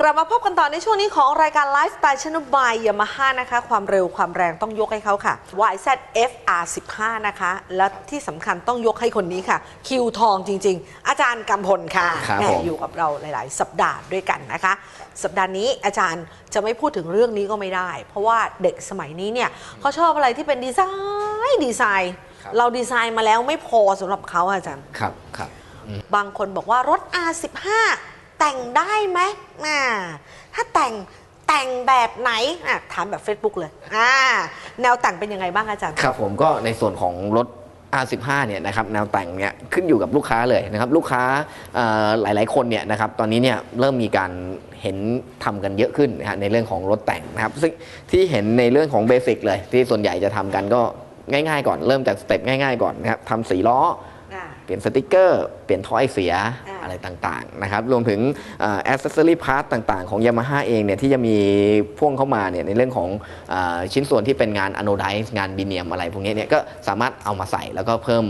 กลับมาพบกันต่อในช่วงนี้ของรายการไลฟ์สไตล์ชนบายยามาฮ่านะคะ ความเร็วความแรงต้องยกให้เขาค่ะ YZF-R15 นะคะ และที่สำคัญต้องยกให้คนนี้ค่ะ คิวทองจริง ๆ อาจารย์กำพลค่ะครับแหผม อยู่กับเราหลาย ๆ สัปดาห์ด้วยกันนะคะ สัปดาห์นี้อาจารย์จะไม่พูดถึงเรื่องนี้ก็ไม่ได้ เพราะว่าเด็กสมัยนี้เนี่ยเขาชอบอะไรที่เป็นดีไซน์ดีไซน์ ครับ เราดีไซน์มาแล้วไม่พอสำหรับเขาอาจารย์ ครับครับ บางคนบอกว่ารถ R15 แต่งได้ไหมอ่าถ้าแต่งแต่งแบบไหนอะถามแบบ Facebook เลยอ่าแนวแต่งเป็นยังไงบ้างอาจารย์ ครับผมก็ในส่วนของรถ R15 เนี่ยนะครับแนวแต่งเนี่ยขึ้นอยู่กับลูกค้าเลยนะครับลูกค้าเอ่อหลาย ๆ คนเนี่ยนะครับตอนนี้เนี่ยเริ่มมีการเห็นทำกันเยอะขึ้นนะฮะในเรื่องของรถแต่งนะครับซึ่งที่เห็นในเรื่องของเบสิกเลย ที่ส่วนใหญ่จะทำกันก็ง่าย ๆ ก่อนเริ่มจากสเต็ปง่าย ๆ ก่อนนะครับทำสีล้อ อ่า เปลี่ยนสติกเกอร์ เปลี่ยนท่อไอเสีย อ่า อะไรต่างๆนะครับรวมถึงแอ c เซอรี่พาร์ตต่างๆ ของ Yamaha เองเนี่ยที่จะมีพ่วงเข้ามาเนี่ยในเรื่องของอาชิ้นส่วนที่เป็นงานอ n o ได z e งานบีเนียมอะไรพวกนี้เนี่ยก็สามารถเอามาใส่แล้วก็เพิ่ม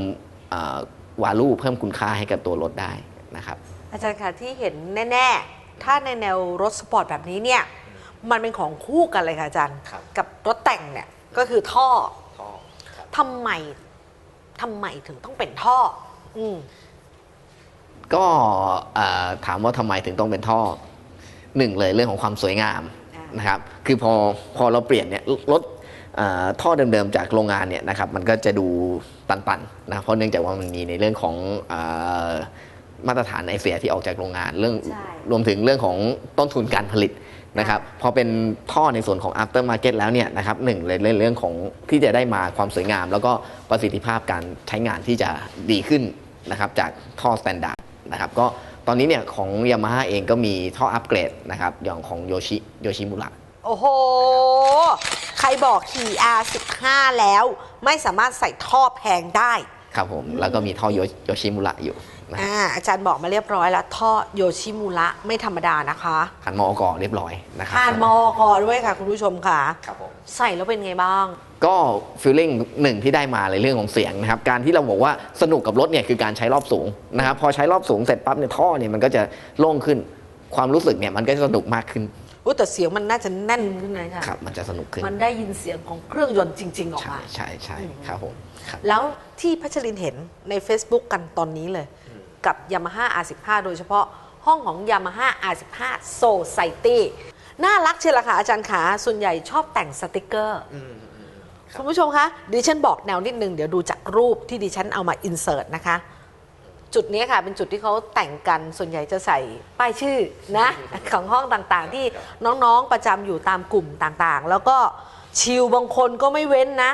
วาลูเพิ่มคุณค่าให้กับตัวรถได้นะครับอาจารย์คะที่เห็นแน่ๆ ถ้าในแนวรถสปอร์ตแบบนี้เนี่ยมันเป็นของคู่กันเลยค่ะอาจารย์ครับกับรถแต่งเนี่ยก็คือท่อทำไมทำไมถึงต้องเป็นท่อ อืม ก็เอ่อถามว่าทำไมถึงต้องเป็นท่อหนึ่งเลยเรื่องของความสวยงามอ่านนะครับคือพอพอเราเปลี่ยนเนี่ยรถเอ่อท่อเดิมๆจากโรงงานเนี่ยนะครับมันก็จะดูตันๆนะเพราะเนื่องจากว่ามันมีในเรื่องของเอ่อมาตรฐานไอเสียที่ออกจากโรงงานเรื่องใช่รวมถึงเรื่องของต้นทุนการผลิตนะครับพอเป็นท่อในส่วนของ after market แล้วเนี่ยนะครับหนึ่งเลยเรื่องของที่จะได้มาความสวยงาม แล้วก็ประสิทธิภาพการใช้งานที่จะดีขึ้นนะครับจากท่อ standard นะครับก็ตอนนี้เนี่ยของยามาฮ่าเองก็มีท่ออัปเกรดนะครับอย่างของโยชิโยชิมุระโอ้โห ใครบอกขี่ R15 แล้ว ไม่สามารถใส่ท่อแพงได้ ครับผมแล้วก็มีท่อโยโยชิมุระอยู่นะอ่าอาจารย์บอกมาเรียบร้อยแล้ว ท่อโยชิมูระไม่ธรรมดานะคะผ่านมอกเรียบร้อยนะครับผ่านมอกอด้วยค่ะ คุณผู้ชมค่ะครับผมใส่แล้วเป็นไงบ้าง ก็ฟีลลิ่งหนึ่งที่ได้มาในเรื่องของเสียงนะครับ การที่เราบอกว่าสนุกกับรถเนี่ยคือการใช้รอบสูงนะครับพอใช้รอบสูงเสร็จปั๊บเนี่ยท่อเนี่ยมันก็จะโล่งขึ้นความรู้สึกเนี่ยมันก็จะสนุกมากขึ้น อุ๊ยแต่เสียงมันน่าจะแน่นขึ้นเลยค่ะ ครับมันจะสนุกขึ้นมันได้ยินเสียงของเครื่องยนต์จริง ๆ ออกใช่มา ใช่ใช่ครับผมครับ แล้วที่พัชรินเห็นใน Facebook กันตอนนี้เลย กับ Yamaha R15 โดยเฉพาะห้องของ Yamaha R15 Society น่ารักเชียวละค่ะอาจารย์ขาส่วนใหญ่ชอบแต่งสติกเกอร์คุณผู้ชมคะดิฉันบอกแนวนิดนึง เดี๋ยวดูจากรูปที่ดิฉันเอามาอินเสิร์ตนะคะ จุดนี้ค่ะเป็นจุดที่เขาแต่งกันส่วนใหญ่จะใส่ป้ายชื่อนะ ของห้องต่างๆ ที่น้องๆประจำอยู่ตามกลุ่มต่างๆ แล้วก็ชิลบางคนก็ไม่เว้นนะ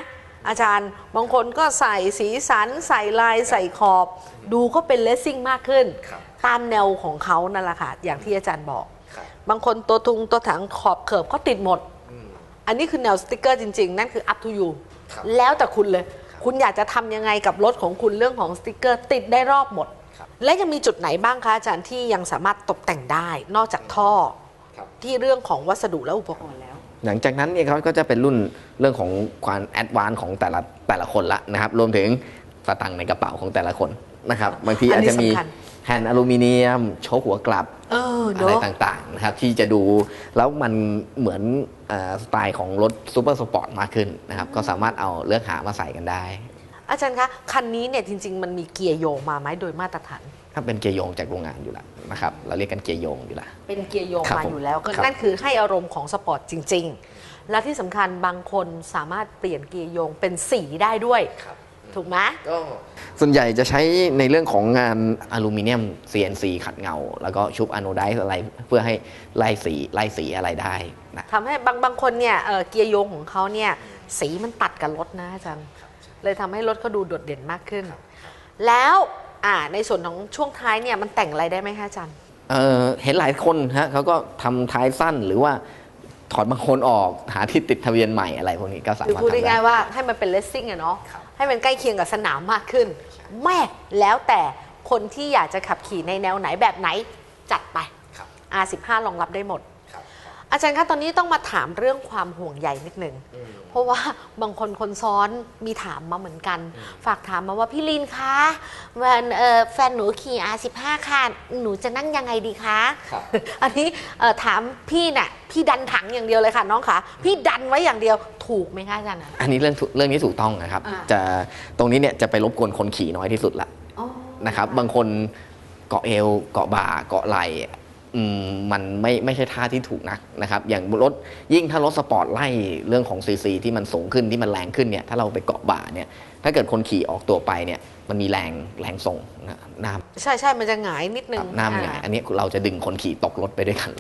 อาจารย์บางคนก็ใส่สีสัน ใส่ลายใส่ขอบ ดูก็เป็นเลสซิ่งมากขึ้นครับตามแนวของเขานั่นแหละค่ะอย่างที่อาจารย์บอกครับบางคนตัวทุงตัวถังขอบเขิบก็ติดหมด อันนี้คือแนวสติกเกอร์จริง ๆ นั่นคือ up to you ครับแล้วแต่คุณเลย คุณอยากจะทำยังไงกับรถของคุณเรื่องของสติกเกอร์ ติดได้รอบหมด ครับ และยังมีจุดไหนบ้างคะอาจารย์ที่ยังสามารถตกแต่งได้ นอกจากท่อครับ ที่เรื่องของวัสดุและอุปกรณ์แล้ว หลังจากนั้นเนี่ยเขาก็จะเป็นรุ่นเรื่องของความแอดวานซ์ของแต่ละแต่ละคนละนะครับ รวมถึงสตังค์ในกระเป๋าของแต่ละคนนะครับบางทีอันอาจนี้จะมีสำคัญ แผ่นอลูมิเนียมโชคหัวกลับเอออะเนาะไรต่างๆนะครับที่จะดูแล้วมันเหมือนเอ่อสไตล์ของรถซูเปอร์สปอร์ตมากขึ้นนะครับก็สามารถเอาเลือกหามาใส่กันได้ อาจารย์คะคันนี้เนี่ยจริง ๆ มันมีเกียร์โยงมาไหมโดยมาตรฐาน ถ้าเป็นเกียร์โยงจากโรงงานอยู่แล้วนะครับเราเรียกกันเกียร์โยงอยู่แล้ว เป็นเกียร์โยงครับมาผมอยู่แล้วก็ครับ นั่นคือให้อารมณ์ของสปอร์ตจริง ๆ และที่สำคัญบางคนสามารถเปลี่ยนเกียร์โยงเป็นสีได้ด้วย ถูกไหมก็ส่วนใหญ่จะใช้ในเรื่องของงานอลูมิเนียม CNC ขัดเงา แล้วก็ชุบอะโนไดซ์อะไรเพื่อให้ไล่สีไล่สีอะไรได้นะทำให้บางบางคนเนี่ยเอ่อเกียร์โยงของเขาเนี่ยสีมันตัดกับรถนะอาจารย์เลยทำให้รถเขาดูโดดเด่นมากขึ้น แล้วอ่าในส่วนของช่วงท้ายเนี่ยมันแต่งอะไรได้ไหมคะอาจารย์เอ่อเห็นหลายคนฮะเขาก็ทำท้ายสั้นหรือว่า ถอดบางคนออกหาที่ติดทะเบียนใหม่อะไรพวกนี้ก็สาหรือมารถพูดทำได้ ง่ายๆว่าให้มันเป็นเลสซิ่งอะเนาะครับให้มันใกล้เคียงกับสนามมากขึ้น แม่แล้วแต่คนที่อยากจะขับขี่ในแนวไหนแบบไหนจัดไป ครับ R15 รองรับได้หมดครับ อาจารย์คะตอนนี้ต้องมาถามเรื่องความห่วงใยนิดหนึ่งเพราะว่าบางคนคนซ้อนมีถามมาเหมือนกัน ฝากถามมาว่าพี่ลินคะวันเอ่อแฟนหนูขี่ R15 ค่ะ หนูจะนั่งยังไงดีคะครับอันนี้เอ่อถามพี่น่ะพี่ดันถังอย่างเดียวเลยค่ะน้องคะพี่ดันไว้อย่างเดียวถูกไหมคะอาจารย์อะอันนี้เรื่องถูกเรื่องนี้ถูกต้องนะครับอ่าจะตรงนี้เนี่ยจะไปรบกวนคนขี่น้อยที่สุดละอ๋อนะครับบางคนเกาะเอวเกาะบ่าเกาะไหล่อื มมันไม่ไม่ใช่ท่าที่ถูกนักนะครับ อย่างรถยิ่งถ้ารถสปอร์ตไล่เรื่องของซีซีที่มันสูงขึ้นที่มันแรงขึ้นเนี่ยถ้าเราไปเกาะบ่าเนี่ยถ้าเกิดคนขี่ออกตัวไปเนี่ยมันมีแรงแรงส่งนะหน้าใช่ใช่มันจะหงายนิดนึคงรับหน้ามันหงายอ่อันนี้เราจะดึงคนขี่ตกรถไปด้วยกัน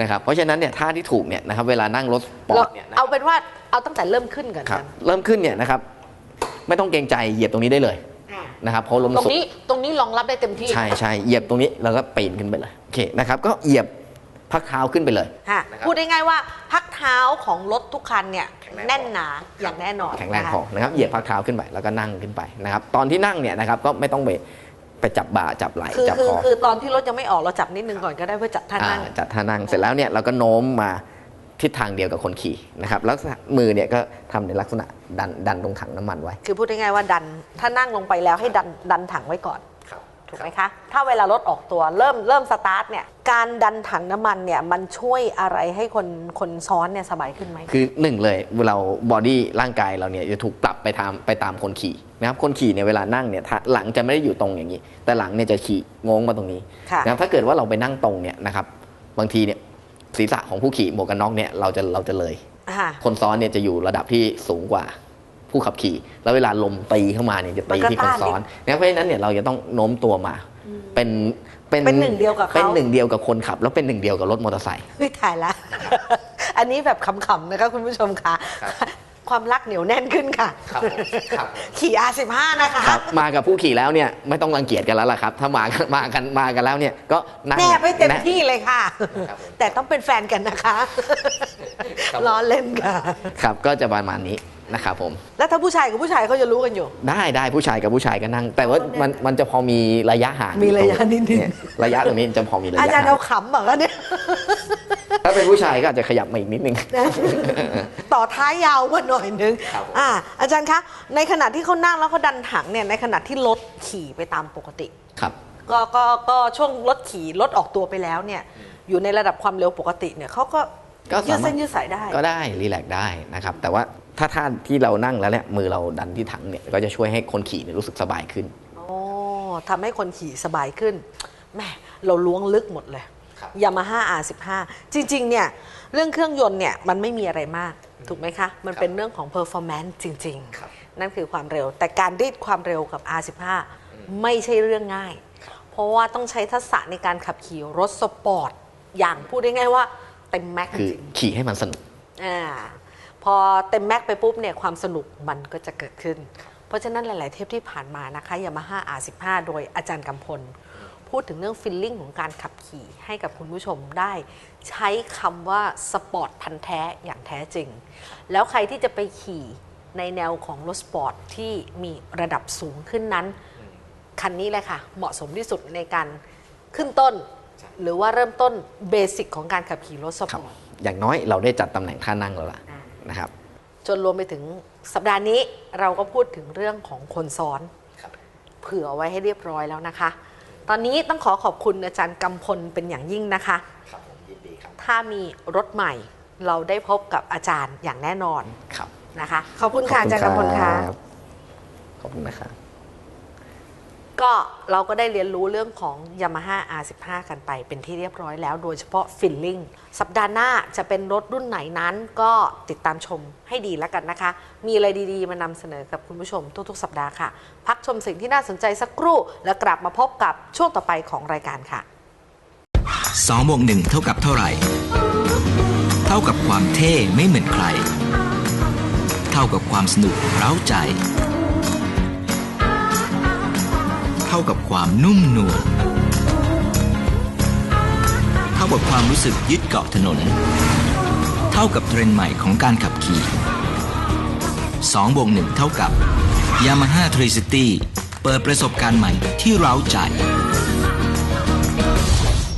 นะครับเพราะฉะนั้นเนี่ยท่าที่ถูกเนี่ยนะครับเวลานั่งรถสปอเราร์ตเนี่ยนะเอาเป็นว่าเอาตั้งแต่เริ่มขึ้นก่อนครับกันเริ่มขึ้นเนี่ยนะครับไม่ต้องเกรงใจเหยียบตรงนี้ได้เลยอ่านะครับเพราะลมตรงสูงนี้ตรง นี้รองรับได้เต็มที่ ใช่ใช่เหยียบตรงนี้แล้วก็ปีนขึ้นไปเลยโอเคนะครับก็เหยียบพักเท้าขึ้นไปเลยค่ะนะครับพูดได้ง่ายๆว่าพักเท้าของรถทุกคันเนี่ยแข็งแรงแน่นหนาอย่างแน่นอนแข็งแรงนะคะพอนะครับเหยียบพักเท้าขึ้นไปแล้วก็นั่งขึ้นไปนะครับตอนที่นั่งเนี่ยนะครับก็ไม่ต้องไปไปจับบ่าจับไหล่คือจับคือคอคือตอนที่รถยังไม่ออกเราจับนิดนึงก่อนก็ได้เพื่อจัดท่านั่งอ่าจัดท่านั่งเสร็จแล้วเนี่ยเราก็โน้มมาทิศทางเดียวกับคนขี่นะครับแล้วมือเนี่ยก็ทำในลักษณะดันดันตรงถังน้ำมันไว้ คือพูดง่ายๆว่าดันถ้านั่งลงไปแล้วให้ดันดันถังไว้ก่อน ถูกไหมคะ ถ้าเวลารถออกตัวเริ่มเริ่มสตาร์ทเนี่ยการดันถังน้ำมันเนี่ยมันช่วยอะไรให้คนคนซ้อนเนี่ยสบายขึ้นไหม คือหนึ่งเลยเราบอดี้ร่างกายเราเนี่ยจะถูกปรับไปตามไปตามคนขี่นะครับคนขี่เนี่ยเวลานั่งเนี่ยถ้าหลังจะไม่ได้อยู่ตรงอย่างนี้ แต่หลังเนี่ยจะขี่งงมาตรงนี้ค่ะ นะครับถ้าเกิดว่าเราไปนั่งตรงเนี่ยนะครับบางทีเนี่ยศีรษะของผู้ขี่หมวกกันน็อกเนี่ยเราจะเราจะเลย อ่าคนซ้อนเนี่ยจะอยู่ระดับที่สูงกว่า ผู้ขับขี่ แล้วเวลาลมตีเข้ามาเนี่ยจะตีที่คนซ้อนนะครับเพราะฉะนั้นเนี่ยเราจะต้องโน้มตัวมา เป็นเป็นหนึ่งเดียวกับเขาเป็นหนึ่งเดียวกับคนขับ แล้วเป็นหนึ่งเดียวกับรถมอเตอร์ไซค์เฮ้ยถ่ายละอันนี้แบบขำๆนะคะคุณผู้ชมค่ะครับความรักเหนียวแน่นขึ้นค่ะครับผมครับขี่ R15 นะคะครับมากับผู้ขี่แล้วเนี่ยไม่ต้องรังเกียจกันแล้วล่ะครับ ถ้ามากันมากันมากันแล้วเนี่ยก็นั่งแนบไปเต็มแนบที่เลยค่ะครับผมแต่ต้องเป็นแฟนกันนะคะครับล้อเล่นค่ะ ครับก็จะประมาณนี้ นะครับผม แล้วถ้าผู้ชายกับผู้ชายเขาจะรู้กันอยู่ ได้ได้ผู้ชายกับผู้ชายก็นั่ง แต่ว่ามันมันจะพอมีระยะห่างมีระยะนิดนึงเยระยะตรงนี้จะพอมีระอายะจารย์ห่าเอางขำเหรอคะเนี่ยถ้าเป็นผู้ชายก็อาจจะขยับมาอีกนิดนึง ต่อท้ายยาวมาหน่อยนึงครับผมอ่าอาจารย์คะ ในขณะที่เขานั่งแล้วเขาดันถังเนี่ยในขณะที่รถขี่ไปตามปกติครับก็ก็ก็ช่วงรถขี่รถออกตัวไปแล้วเนี่ย อยู่ในระดับความเร็วปกติเนี่ยเขาก็ก็ยืดสามารถเส้นยืดสายได้ก็ได้รีแลกซ์ได้นะครับ แต่ว่า ถ้าท่าที่เรานั่งแล้วเนี่ยมือเราดันที่ถังเนี่ยก็จะช่วยให้คนขี่เนี่ยรู้สึกสบายขึ้นโอ้ทำให้คนขี่สบายขึ้นแหม่เราล้วงลึกหมดเลยครับยามาฮ่า R15 จริง ๆ เนี่ย เรื่องเครื่องยนต์เนี่ย มันไม่มีอะไรมาก ถูกไหมคะ มันเป็นเรื่องของ performance จริงครับๆนั่นคือความเร็ว แต่การรีดความเร็วกับ R15 ไม่ใช่เรื่องง่าย เพราะว่าต้องใช้ทักษะในการขับขี่รถสปอร์ต อย่างพูดได้ง่ายว่าเต็มแม็กซ์คือจริงขี่ให้มันสนุกอ่า พอเต็มแม็กซ์ไปปุ๊บเนี่ยความสนุกมันก็จะเกิดขึ้น เพราะฉะนั้นหลาย ๆ เทปที่ผ่านมานะคะยามาฮ่า R15 โดยอาจารย์กำพล พูดถึงเรื่องฟิลลิ่งของการขับขี่ให้กับคุณผู้ชมได้ ใช้คำว่าสปอร์ตพันแท้อย่างแท้จริง แล้วใครที่จะไปขี่ในแนวของรถสปอร์ตที่มีระดับสูงขึ้นนั้น คันนี้เลยค่ะ เหมาะสมที่สุดในการขึ้นต้น หรือว่าเริ่มต้นเบสิกของการขับขี่รถสปอร์ตอย่างน้อยเราได้จัดตำแหน่งท่านั่งแล้วล่ะ นะครับ จนรวมไปถึงสัปดาห์นี้เราก็พูดถึงเรื่องของคนซ้อนครับเผื่อไว้ให้เรียบร้อยแล้วนะคะ ตอนนี้ต้องขอขอบคุณอาจารย์กำพลเป็นอย่างยิ่งนะคะครับผมยินดีครับ ถ้ามีรถใหม่เราได้พบกับอาจารย์อย่างแน่นอนครับนะคะ ขอบคุณค่ะอาจารย์กำพลค่ะรับขอบคุณนะครับ ก็เราก็ได้เรียนรู้เรื่องของ Yamaha R15 กันไปเป็นที่เรียบร้อยแล้วโดยเฉพาะฟิลลิ่งสัปดาห์หน้าจะเป็นรถรุ่นไหนนั้นก็ติดตามชมให้ดีแล้วกันนะคะ มีอะไรดีๆ มานำเสนอกับคุณผู้ชมทุกๆ สัปดาห์ค่ะ พักชมสิ่งที่น่าสนใจสักครู่ แล้วกลับมาพบกับช่วงต่อไปของรายการค่ะ2บวก1เท่ากับเท่าไหร่ เท่ากับความเท่ไม่เหมือนใคร เท่ากับความสนุกเร้าใจ ท่ากับความนุ่มนวลเท่ากับความรู้สึกยึดเกาะถนน เท่ากับเทรนด์ใหม่ของการขับขี่2บวก1เท่ากับ Yamaha 3 City เปิดประสบการณ์ใหม่ที่เร้าใจ